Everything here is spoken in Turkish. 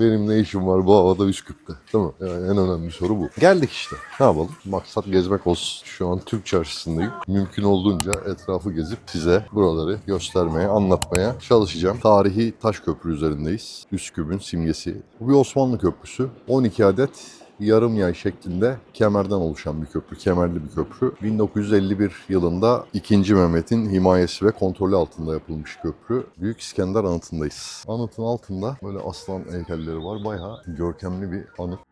Benim ne işim var bu havada Üsküp'te? Değil mi? Yani en önemli soru bu. Geldik işte. Ne yapalım? Maksat gezmek olsun. Şu an Türk çarşısındayım. Mümkün olduğunca etrafı gezip size buraları göstermeye, anlatmaya çalışacağım. Tarihi taş köprü üzerindeyiz. Üsküp'ün simgesi. Bu bir Osmanlı köprüsü. 12 adet yarım yay şeklinde kemerden oluşan bir köprü, kemerli bir köprü. 1951 yılında 2. Mehmet'in himayesi ve kontrolü altında yapılmış köprü. Büyük İskender anıtındayız. Anıtın altında böyle aslan heykelleri var. Bayağı görkemli bir anıt.